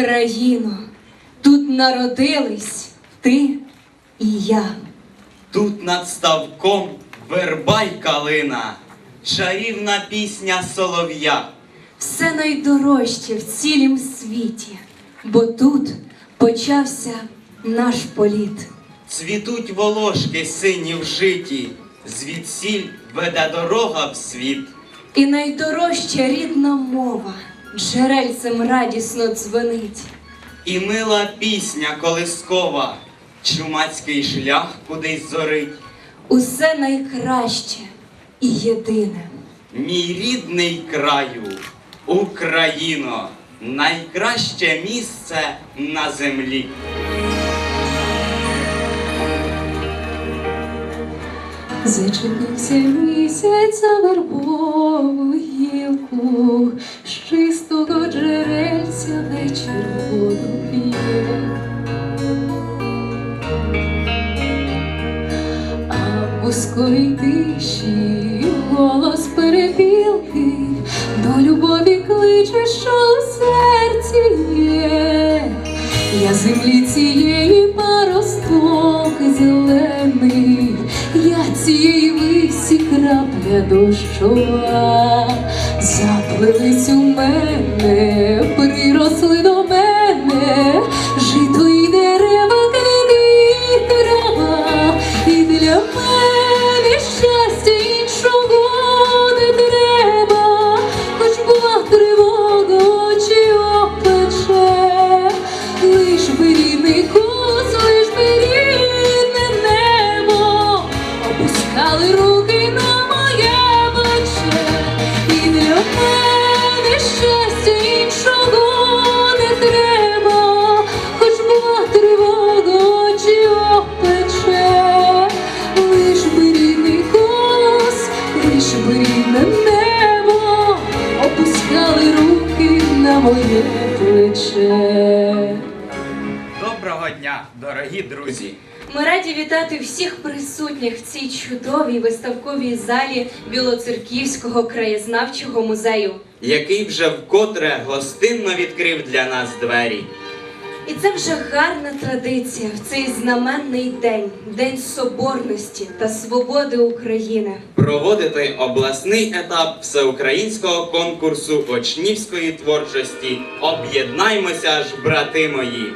Україно, тут народились ти і я. Тут над ставком верба й калина, чарівна пісня солов'я. Все найдорожче в цілім світі, бо тут почався наш політ. Цвітуть волошки сині в житі, звідсіль веде дорога в світ. І найдорожча рідна мова джерельцем радісно дзвенить. І мила пісня колискова, чумацький шлях кудись зорить. Усе найкраще і єдине. Мій рідний краю, Україно, найкраще місце на землі. Зачепився місяць за вербову гілку, з чистого джерельця вечір воду п'є. А в вузької тиші голос перепілки до любові кличе, що у серці є. Я землі цієї паросток зелений, я цієї висі крапля дощова, заплились у мене, приросли до мене, друзі! Ми раді вітати всіх присутніх в цій чудовій виставковій залі Білоцерківського краєзнавчого музею. який вже вкотре гостинно відкрив для нас двері. І це вже гарна традиція в цей знаменний день, День Соборності та Свободи України. Проводити обласний етап всеукраїнського конкурсу очнівської творчості Об'єднаймося ж, брати мої.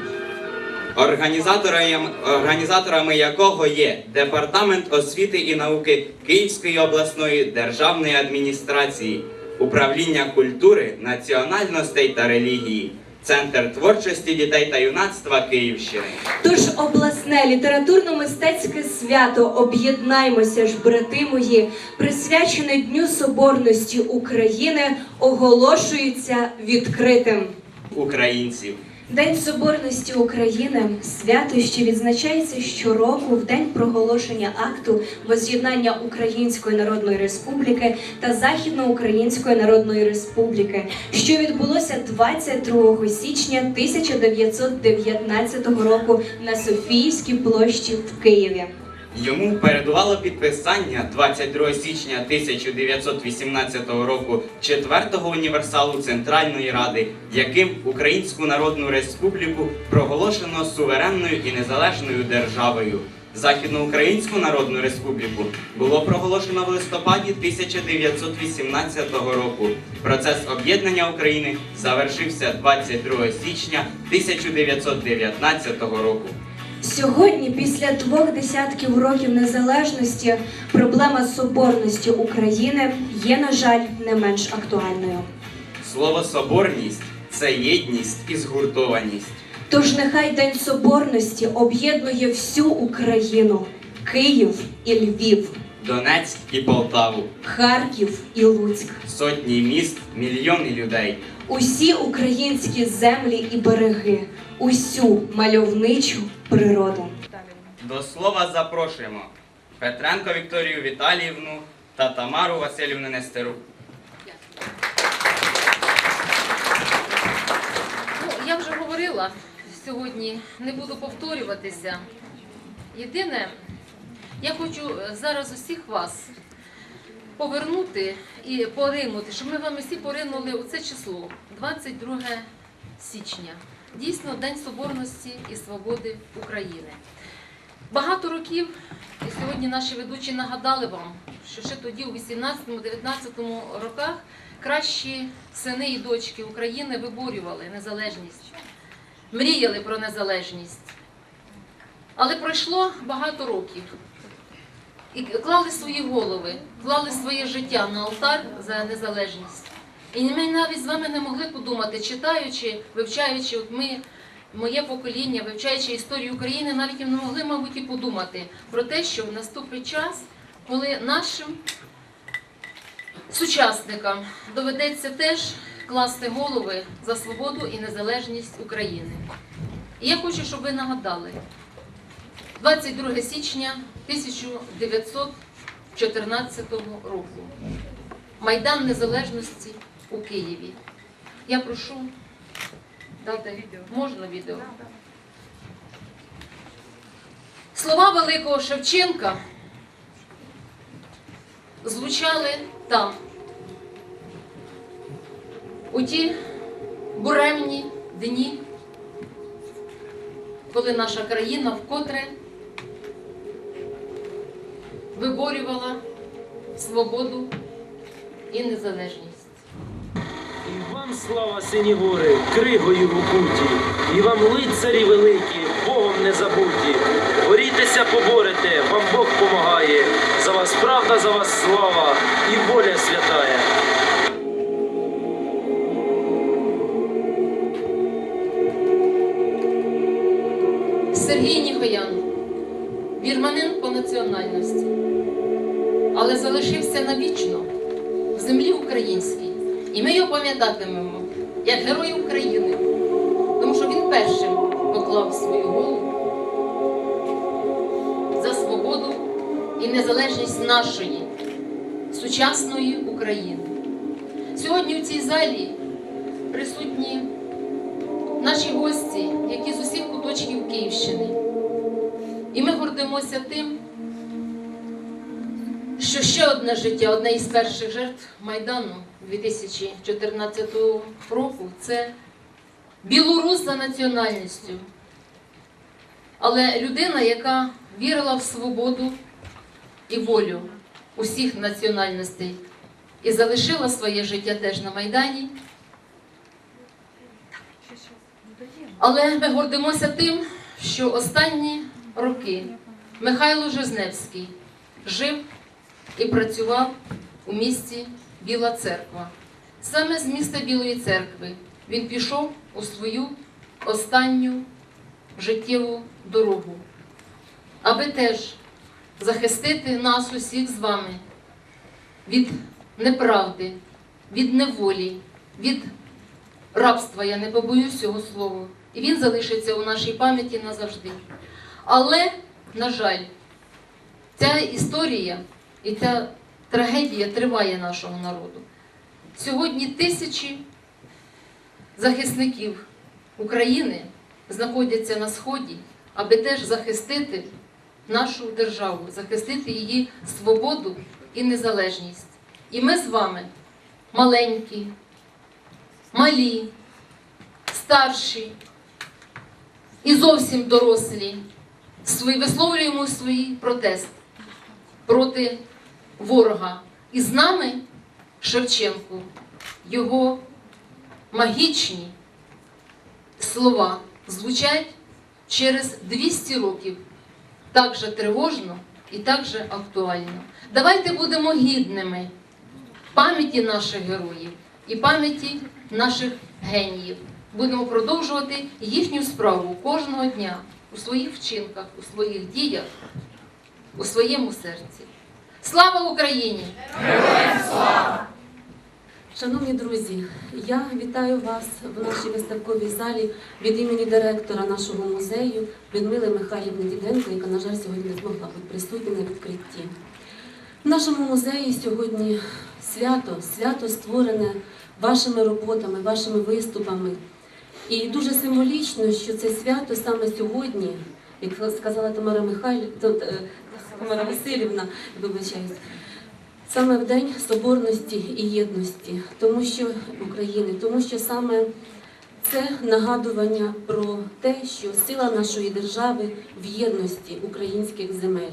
Організаторами, якого є Департамент освіти і науки Київської обласної державної адміністрації, управління культури, національностей та релігії, Центр творчості дітей та юнацтва Київщини. Тож обласне літературно-мистецьке свято Об'єднаймося ж, брати мої, присвячене Дню Соборності України, оголошується відкритим. українців. День Соборності України свято, що відзначається щороку в день проголошення акту воз'єднання Української Народної Республіки та Західноукраїнської Народної Республіки, що відбулося 22 січня 1919 року на Софіївській площі в Києві. Йому передувало підписання 22 січня 1918 року четвертого універсалу Центральної Ради, яким Українську Народну Республіку проголошено суверенною і незалежною державою. Західноукраїнську Народну Республіку було проголошено в листопаді 1918 року. Процес об'єднання України завершився 22 січня 1919 року. Сьогодні, після двох десятків років незалежності, проблема соборності України є, на жаль, не менш актуальною. Слово соборність це єдність і згуртованість. Тож нехай День Соборності об'єднує всю Україну, Київ і Львів, Донецьк і Полтаву, Харків і Луцьк, сотні міст, мільйони людей. Усі українські землі і береги, усю мальовничу природу. До слова запрошуємо Петренко Вікторію Віталіївну та Тамару Васильівну Нестерук. Ну, я вже говорила сьогодні, не буду повторюватися. Єдине, я хочу е, зараз усіх вас повернути і поринути, щоб ми вами всі поринули у це число 22 січня. Дійсно, День Соборності і Свободи України. Багато років, і сьогодні наші ведучі нагадали вам, що ще тоді, у 18-19 роках, кращі сини і дочки України виборювали незалежність, мріяли про незалежність. Але пройшло багато років. І клали свої голови, клали своє життя на алтар за незалежність. І ми навіть з вами не могли подумати, читаючи, вивчаючи, от ми, моє покоління, вивчаючи історію України, навіть не могли, мабуть, і подумати про те, що наступить час, коли нашим сучасникам доведеться теж класти голови за свободу і незалежність України. І я хочу, щоб ви нагадали, 22 січня 1914 року. Майдан Незалежності у Києві. Я прошу дати відео. можна відео. Слова великого Шевченка звучали там. У ті буремні дні, коли наша країна вкотре виборювала свободу і незалежність. І вам слава сині гори, кригою в окуті, і вам лицарі великі, Богом не забуті. Борітеся, поборете, вам Бог помагає. За вас правда, за вас слава і воля святая. Національності, але залишився навічно в землі українській. І ми його пам'ятатимемо як герой України, тому що він першим поклав свою голову за свободу і незалежність нашої сучасної України. Сьогодні у цій залі присутні наші гості, які з усіх куточків Київщини. І ми гордимося тим, що ще одне життя, одне із перших жертв Майдану 2014 року це білорус за національністю. Але людина, яка вірила в свободу і волю усіх національностей і залишила своє життя теж на Майдані. Але ми гордимося тим, що останні роки Михайло Жизневський жив і працював у місті Біла Церква. Саме з міста Білої церкви він пішов у свою останню життєву дорогу, аби теж захистити нас усіх з вами від неправди, від неволі, від рабства, я не побоюсь цього слова. І він залишиться у нашій пам'яті назавжди. Але, на жаль, ця історія і ця трагедія триває нашого народу. Сьогодні тисячі захисників України знаходяться на Сході, аби теж захистити нашу державу, захистити її свободу і незалежність. І ми з вами маленькі, малі, старші і зовсім дорослі, висловлюємо свій протест проти ворога. І з нами Шевченко, його магічні слова звучать через 200 років так же тривожно і так же актуально. Давайте будемо гідними пам'яті наших героїв і пам'яті наших геніїв. Будемо продовжувати їхню справу кожного дня у своїх вчинках, у своїх діях, у своєму серці. Слава Україні! Шановні друзі, я вітаю вас в нашій виставковій залі від імені директора нашого музею Людмили Михайлівни Діденко, яка, на жаль, сьогодні не змогла бути присутня на відкритті. В нашому музеї сьогодні свято, свято створене вашими роботами, вашими виступами. І дуже символічно, що це свято саме сьогодні, як сказала Тамара Михайлівна, Тамара Васильівна, вибачаюсь, саме в День Соборності і єдності, тому що України, тому що саме це нагадування про те, що сила нашої держави в єдності українських земель.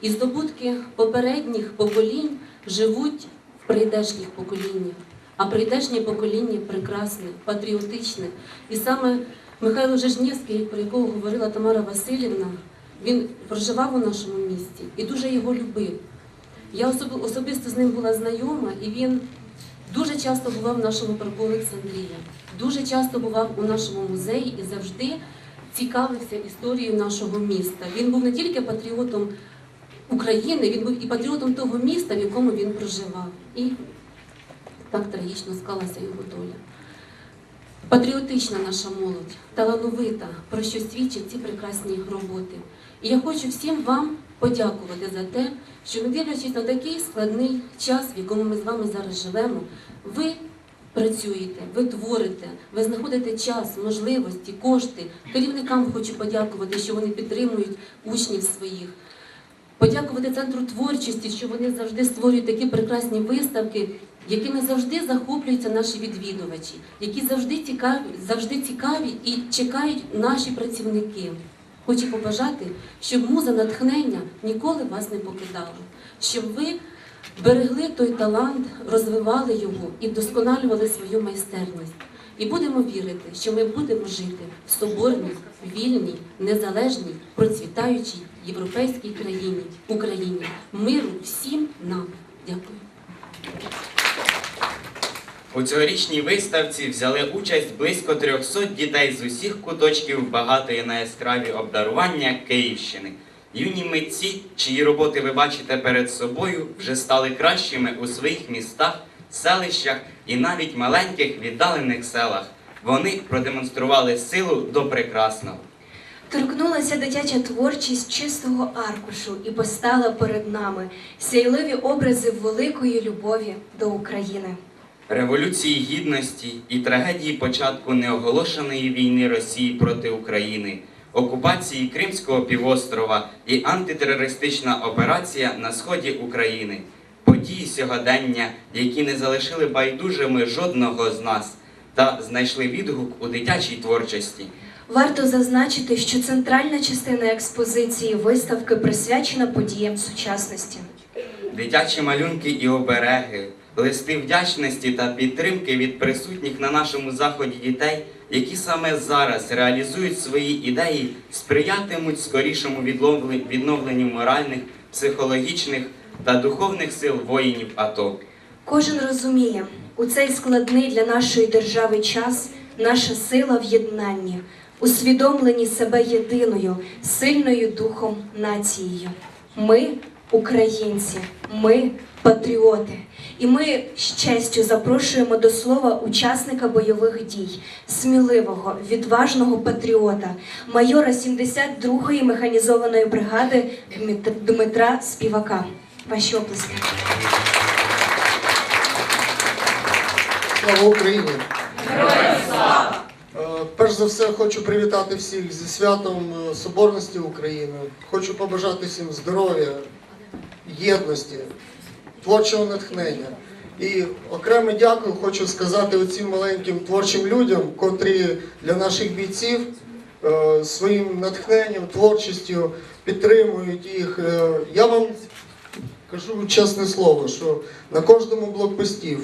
І здобутки попередніх поколінь живуть в прийдешніх поколіннях. А прийдешнє покоління прекрасне, патріотичне. І саме Михайло Жежнєвський, про якого говорила Тамара Васильівна, він проживав у нашому місті і дуже його любив. Я особ- особисто з ним була знайома, і він дуже часто бував в нашому парку Олександрія, дуже часто бував у нашому музеї і завжди цікавився історією нашого міста. Він був не тільки патріотом України, він був і патріотом того міста, в якому він проживав. І так трагічно склалася його доля. Патріотична наша молодь, талановита, про що свідчать ці прекрасні роботи. І я хочу всім вам подякувати за те, що не дивлячись на такий складний час, в якому ми з вами зараз живемо, ви працюєте, ви творите, ви знаходите час, можливості, кошти. Керівникам хочу подякувати, що вони підтримують учнів своїх. Подякувати центру творчості, що вони завжди створюють такі прекрасні виставки, якими завжди захоплюються наші відвідувачі, які завжди цікаві, завжди цікаві і чекають наші працівники. Хочу побажати, щоб муза натхнення ніколи вас не покидала, щоб ви берегли той талант, розвивали його і вдосконалювали свою майстерність. І будемо вірити, що ми будемо жити в соборній, вільній, незалежній, процвітаючій європейській країні, Україні. Миру всім нам. Дякую. У цьогорічній виставці взяли участь близько 300 дітей з усіх куточків багатої на яскраві обдарування Київщини. Юні митці, чиї роботи ви бачите перед собою, вже стали кращими у своїх містах, селищах і навіть маленьких віддалених селах. Вони продемонстрували силу до прекрасного. Торкнулася дитяча творчість чистого аркушу і постала перед нами сяйливі образи великої любові до України. Революції гідності і трагедії початку неоголошеної війни Росії проти України, окупації Кримського півострова і антитерористична операція на сході України, події сьогодення, які не залишили байдужими жодного з нас, та знайшли відгук у дитячій творчості. Варто зазначити, що центральна частина експозиції виставки присвячена подіям сучасності. Дитячі малюнки і обереги, листи вдячності та підтримки від присутніх на нашому заході дітей, які саме зараз реалізують свої ідеї, сприятимуть скорішому відновленню моральних, психологічних та духовних сил воїнів АТО. Кожен розуміє, у цей складний для нашої держави час наша сила в єднанні, усвідомленні себе єдиною, сильною духом нацією. Ми українці, ми патріоти. І ми з честю запрошуємо до слова учасника бойових дій, сміливого, відважного патріота, майора 72-ї механізованої бригади Дмитра Співака. Ваші оплески. Слава Україні! Героям слава! Перш за все хочу привітати всіх зі святом е, Соборності України. Хочу побажати всім здоров'я, єдності, творчого натхнення. І окремо дякую хочу сказати оцим маленьким творчим людям, котрі для наших бійців е, своїм натхненням, творчістю підтримують їх. Е, Я вам Кажу чесне слово, що на кожному блокпості,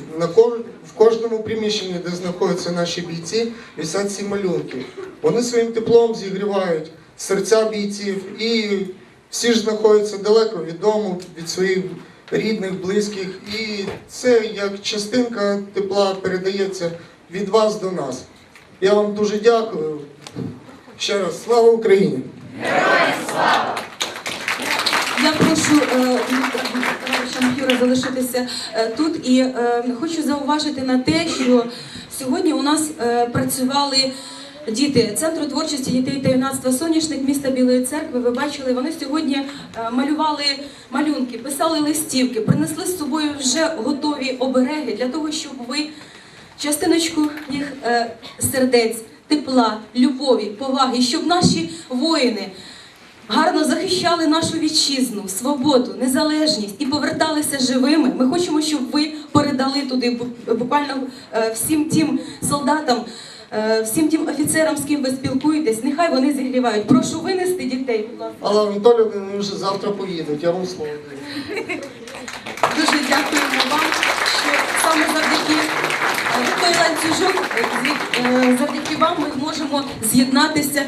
в кожному приміщенні, де знаходяться наші бійці, висять ці малюнки. Вони своїм теплом зігрівають серця бійців, і всі ж знаходяться далеко від дому, від своїх рідних, близьких. І це як частинка тепла передається від вас до нас. Я вам дуже дякую. Ще раз слава Україні! Я прошу е, товариша Махюра залишитися е, тут і е, хочу зауважити на те, що сьогодні у нас е, працювали діти Центру творчості дітей та юнацтва Соняшник міста Білої церкви. Ви бачили, вони сьогодні е, малювали малюнки, писали листівки, принесли з собою вже готові обереги для того, щоб ви частиночку їх е, сердець, тепла, любові, поваги, щоб наші воїни гарно захищали нашу вітчизну, свободу, незалежність і поверталися живими. Ми хочемо, щоб ви передали туди буквально е, всім тим солдатам, всім тим офіцерам, з ким ви спілкуєтесь. Нехай вони зігрівають. Прошу винести дітей, будь ласка. Алла Анатолійовна, вони вже завтра поїдуть, я вам слово даю. Дуже дякуємо вам, що саме завдяки е, той ланцюжок, е, звід- е, завдяки вам ми можемо з'єднатися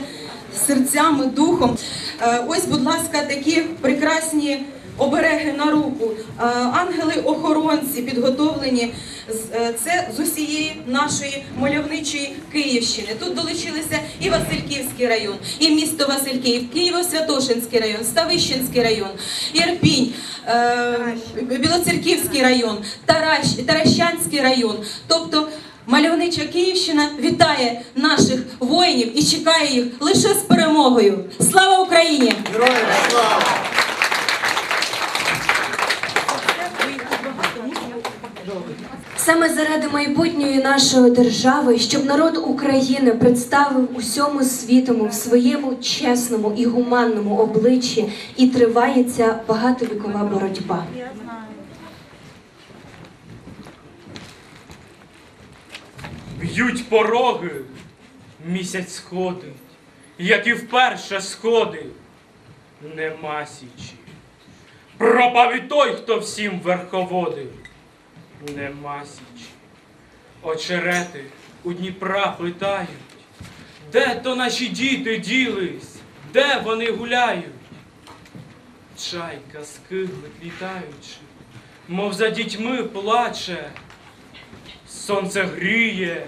серцями, духом. Е, Ось, будь ласка, такі прекрасні обереги на руку. Е, Ангели-охоронці підготовлені. з- е, Це з усієї нашої мальовничої Київщини. Тут долучилися і Васильківський район, і місто Васильків, Києво-Святошинський район, Ставищенський район, Ірпінь, е, Білоцерківський район, Таращ, Таращанський район. Тобто мальовнича Київщина вітає наших воїнів і чекає їх лише з перемогою. Слава Україні! Героям слава! Саме заради майбутньої нашої держави, щоб народ України представив усьому світому в своєму чесному і гуманному обличчі, і триває ця багатовікова боротьба. Б'ють пороги, місяць сходить, як і вперше сходив, нема січі. Пропав і той, хто всім верховодив, нема січі. Очерети у Дніпра питають, де то наші діти ділись, де вони гуляють? Чайка скиглить літаючи, мов за дітьми плаче. Сонце гріє,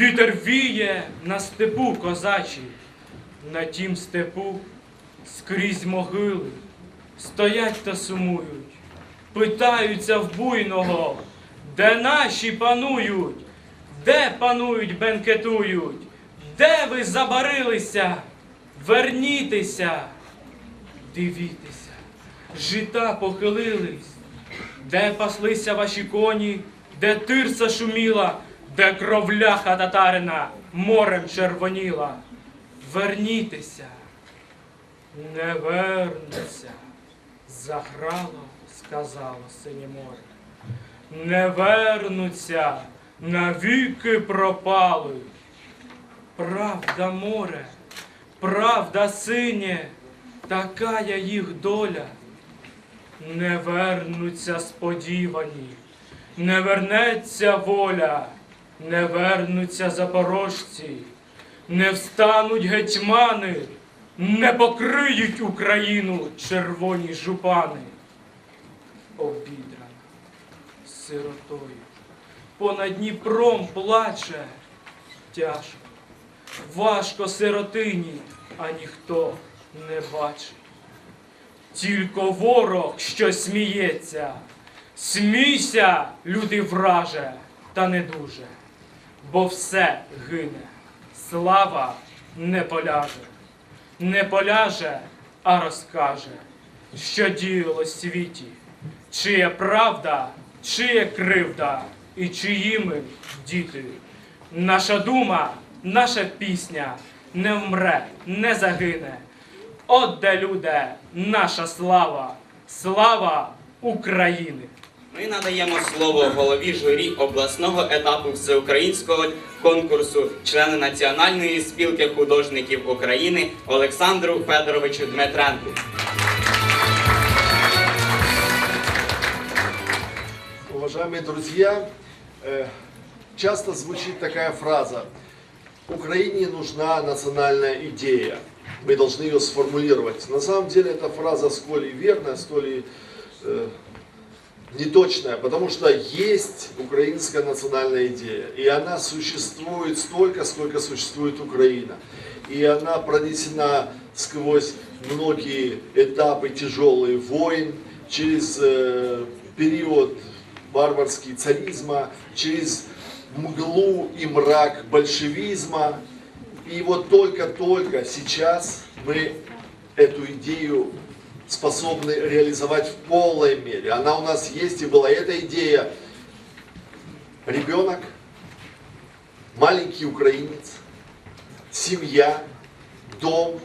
вітер віє на степу козачі, на тім степу скрізь могили, стоять та сумують, питаються в буйного, де наші панують, де панують, бенкетують, де ви забарилися, вернітеся, дивіться, жита похилились, де паслися ваші коні, де тирса шуміла, де кровляха татарина морем червоніла. Вернітеся, не вернуться, заграло, сказало синє море. Не вернуться, навіки пропали. Правда, море, правда, синє, така я їх доля не вернуться сподівані, не вернеться воля, не вернуться запорожці, не встануть гетьмани, не покриють Україну червоні жупани. Обідрана сиротою, понад Дніпром плаче тяжко, важко сиротині, а ніхто не бачить. Тільки ворог, що сміється. Смійся, люди враже, та не дуже, бо все гине. Слава не поляже, не поляже, а розкаже, що діяло світі, чия правда, чия кривда і чиїми діти. Наша дума, наша пісня не вмре, не загине. От де люди, наша слава, слава України. Ми надаємо слово голові журі обласного етапу всеукраїнського конкурсу, члену Національної спілки художників України Олександру Федоровичу Дмитренку. Уважаемые друзья, э, часто звучит такая фраза «Украине нужна национальная идея». Мы должны ее сформулировать. На самом деле эта фраза сколь и верная, столь и э, неточная, потому что есть украинская национальная идея, и она существует столько, сколько существует Украина. И она пронесена сквозь многие этапы тяжелые войн, через э, период варварский царизма, через мглу и мрак большевизма. И вот только-только сейчас мы эту идею способны реализовать в полной мере. Она у нас есть и была. Эта идея ребенок, маленький украинец, семья, дом,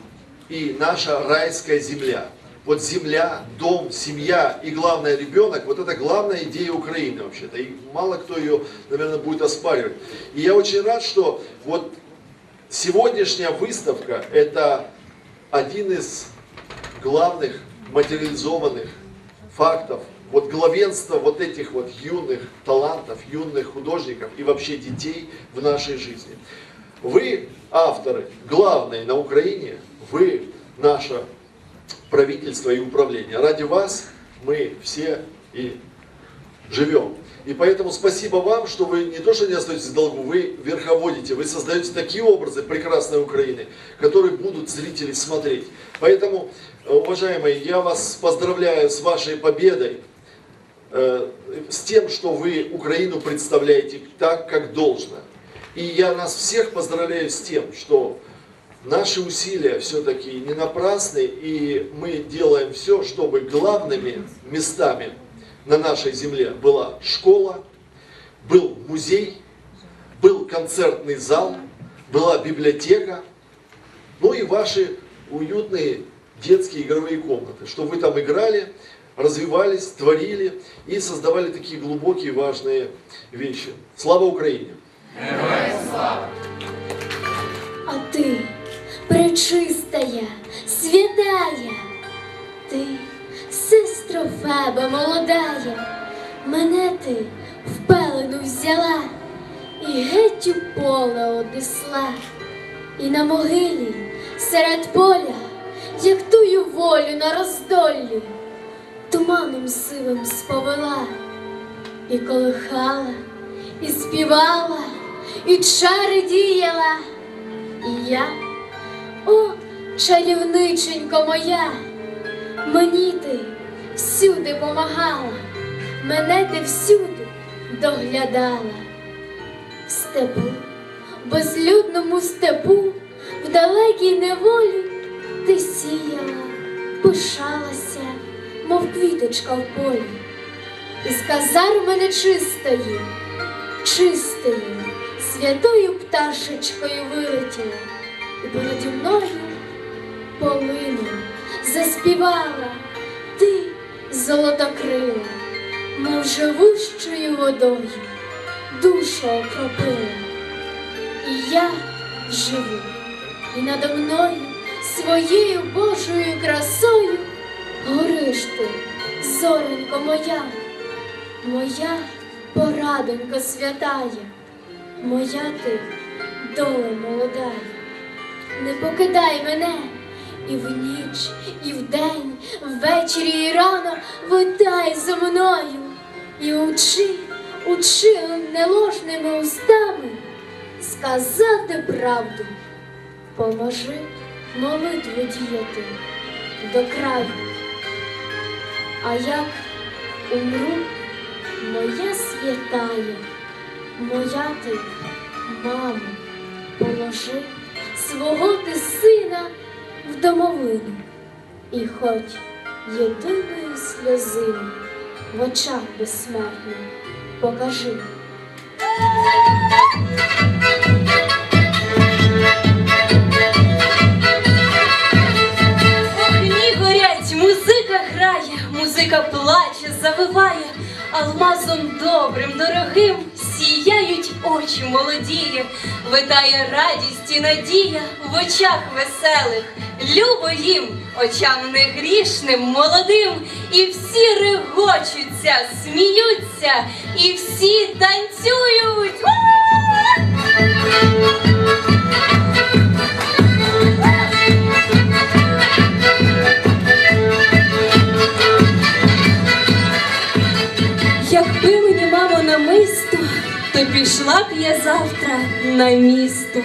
и наша райская земля. Вот земля, дом, семья и, главное, ребенок, вот это главная идея Украины вообще-то. И мало кто ее, наверное, будет оспаривать. И я очень рад, что вот сегодняшняя выставка – это один из главных материализованных фактов вот главенства вот этих вот юных талантов, юных художников и вообще детей в нашей жизни. Вы авторы, главные на Украине, вы наше правительство и управление. Ради вас мы все и живем. И поэтому спасибо вам, что вы не то, что не остаетесь в долгу, вы верховодите, вы создаете такие образы прекрасной Украины, которые будут зрители смотреть. Поэтому, уважаемые, я вас поздравляю с вашей победой, э, с тем, что вы Украину представляете так, как должно. И я нас всех поздравляю с тем, что наши усилия все-таки не напрасны, и мы делаем все, чтобы главными местами на нашей земле была школа, был музей, был концертный зал, была библиотека, ну и ваши уютные детские игровые комнаты, чтобы вы там играли, развивались, творили и создавали такие глубокие важные вещи. Слава Украине! А ти, пречистая, святая, ти, сестро Феба молодая, мене ти в пелену взяла і геть у поле однесла, і на могилі серед поля, як тую волю на роздоллі, туманом сивим сповела, і колихала, і співала, і чари діяла. І я, о, чарівниченько моя, мені ти всюди помагала, мене ти всюди доглядала. В степу, безлюдному степу, в далекій неволі ти сіяла, пишалася, мов квіточка в полі. Із казарми нечистої, чистої, святою пташечкою вилетіла, і переді мною полину заспівала ти золотокрила, мов живущою водою душу окропила. І я живу, і надо мною своєю Божою красою гориш ти, зоренько моя, моя порадонько святая, моя ти доля молодая. Не покидай мене і в ніч, і в день, ввечері і рано видай за мною і учи, учи неложними устами сказати правду. Поможи молитву діяти до краю. А як умру, моя святая, моя ти, мамо, положи свого ти сина в домовину, і хоч єдиною сльозину в очах безсмертним покажи. Огні горять, музика грає, музика плаче, завиває, алмазом добрим, дорогим очі молодіє, витає радість і надія в очах веселих, любо їм, очам негрішним, молодим, і всі регочуться, сміються, і всі танцюють. Пішла б я завтра на місто.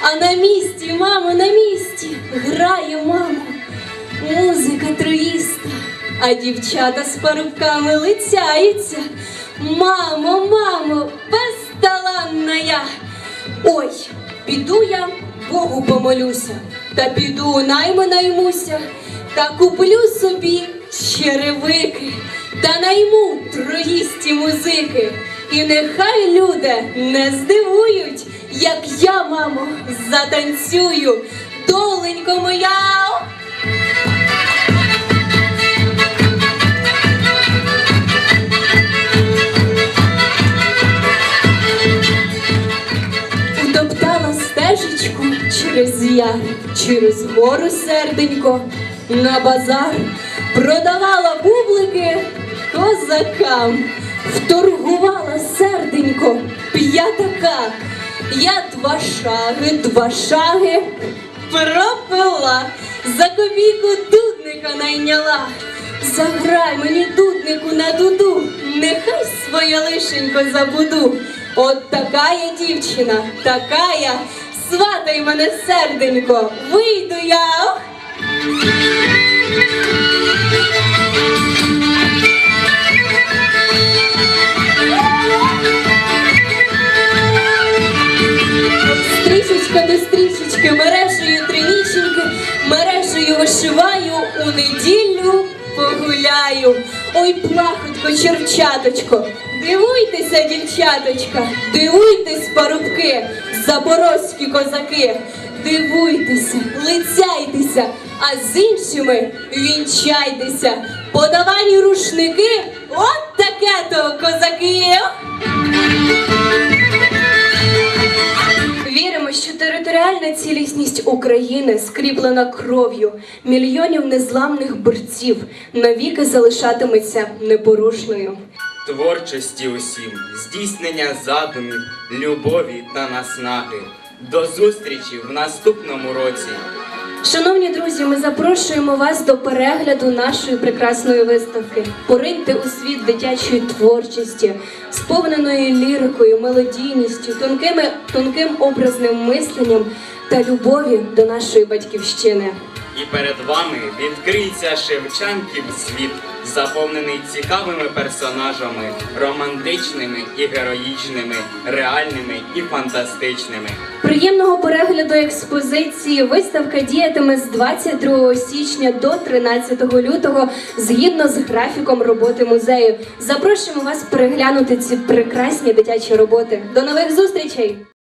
А на місті, мамо, на місті грає мамо, музика троїста, а дівчата з парубками лицяються. Мамо, мамо, безталанна я. Ой, піду я, Богу помолюся, та піду найми наймуся, та куплю собі черевики, та найму троїсті музики. І нехай люди не здивують, як я, мамо, затанцюю, доленько моя. Утоптала стежечку через яр, через гору серденько на базар, продавала бублики козакам вторгувала серденько п'ятака. Я два шаги, два шаги пропила, за копійку дудника найняла. Заграй мені дуднику на дуду, нехай своє лишенько забуду. От така я дівчина, така я, сватай мене серденько, вийду я. Стрічечка до стрічечки, мережею триніченьки, мережею вишиваю, у неділю погуляю. Ой, плахотко, черчаточко, дивуйтеся, дівчаточка, дивуйтесь, парубки, запорозькі козаки, дивуйтеся, лицяйтеся, а з іншими вінчайтеся. Подавані рушники, от таке то козаки. Віримо, що територіальна цілісність України скріплена кров'ю мільйонів незламних борців навіки залишатиметься непорушною. Творчості усім, здійснення задумів, любові та наснаги. До зустрічі в наступному році. Шановні друзі, ми запрошуємо вас до перегляду нашої прекрасної виставки. Пориньте у світ дитячої творчості, сповненої лірикою, мелодійністю, тонкими, тонким образним мисленням та любові до нашої батьківщини. І перед вами відкриється Шевченків світ, заповнений цікавими персонажами, романтичними і героїчними, реальними і фантастичними. Приємного перегляду експозиції виставка діятиме з 22 січня до 13 лютого згідно з графіком роботи музею. Запрошуємо вас переглянути ці прекрасні дитячі роботи. До нових зустрічей!